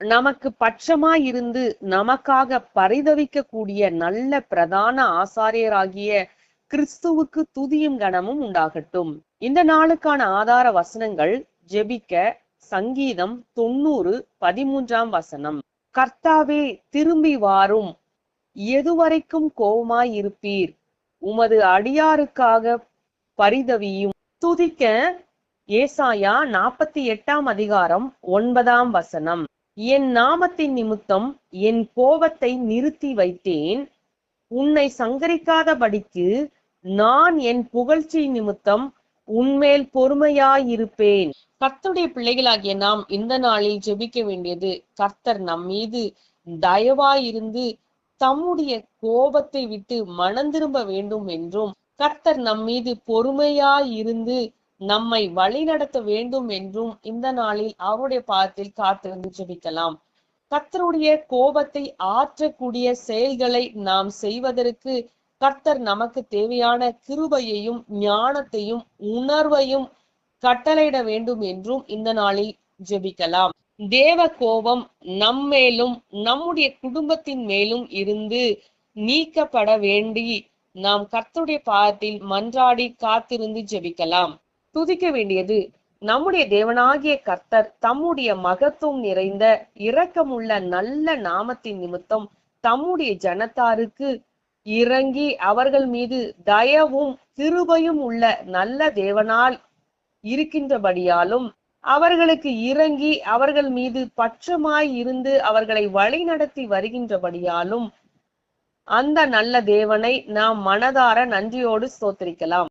நமக்கு பட்சமாய் இருந்து நமக்காக பரிதவிக்கக்கூடிய நல்ல பிரதான ஆசாரியராகிய கிறிஸ்துவுக்கு துதியும் கனமும் உண்டாகட்டும். இந்த நாளுக்கான ஆதார வசனங்கள் ஜெபிக்க சங்கீதம் தொண்ணூறு பதிமூன்றாம் வசனம். கர்த்தாவே திரும்பி வாரும். எதுவரைக்கும் கோபமாய் இருப்பீர் உமது அடியாருக்காக பரிதவியும். துதிக்க ஏசாயா நாற்பத்தி எட்டாம் அதிகாரம் ஒன்பதாம் வசனம். என் நாமத்தின் நிமித்தம் என் கோபத்தை நிறுத்தி வைத்தேன். உன்னை சங்கரிக்காதபடிக்கு நான் என் புகழ்ச்சி நிமித்தம் உன்மேல் பொறுமையாயிருப்பேன். கர்த்தருடைய பிள்ளைகளாகிய நாம் இந்த நாளில் ஜெபிக்க வேண்டியது கர்த்தர் நம் மீது தயவாயிருந்து தம்முடைய கோபத்தை விட்டு மனம் திரும்ப வேண்டும் என்றும் கர்த்தர் நம் மீது பொறுமையாயிருந்து நம்மை வழிநடத்த வேண்டும் என்றும் இந்த நாளில் அவருடைய பாதத்தில் காத்திருந்து ஜெபிக்கலாம். கர்த்தருடைய கோபத்தை ஆற்றக்கூடிய செயல்களை நாம் செய்வதற்கு கர்த்தர் நமக்கு தேவையான கிருபையையும் ஞானத்தையும் உணர்வையும் கட்டளையிட வேண்டும் என்றும் இந்த நாளில் ஜெபிக்கலாம். தேவ கோபம் நம்மேலும் நம்முடைய குடும்பத்தின் மேலும் இருந்து நீக்கப்பட வேண்டி நாம் கர்த்தருடைய பாதத்தில் மன்றாடி காத்திருந்து ஜெபிக்கலாம். துதிக்க வேண்டியது. நம்முடைய தேவனாகிய கர்த்தர் தம்முடைய மகத்துவம் நிறைந்த இரக்கமுள்ள நல்ல நாமத்தின் நிமித்தம் தம்முடைய ஜனத்தாருக்கு இறங்கி அவர்கள் மீது தயவும் கிருபையும் உள்ள நல்ல தேவனால் இருக்கின்றபடியாலும் அவர்களுக்கு இறங்கி அவர்கள் மீது பட்சமாய் இருந்து அவர்களை வழி நடத்தி வருகின்றபடியாலும் அந்த நல்ல தேவனை நாம் மனதார நன்றியோடு ஸ்தோத்திரிக்கலாம்.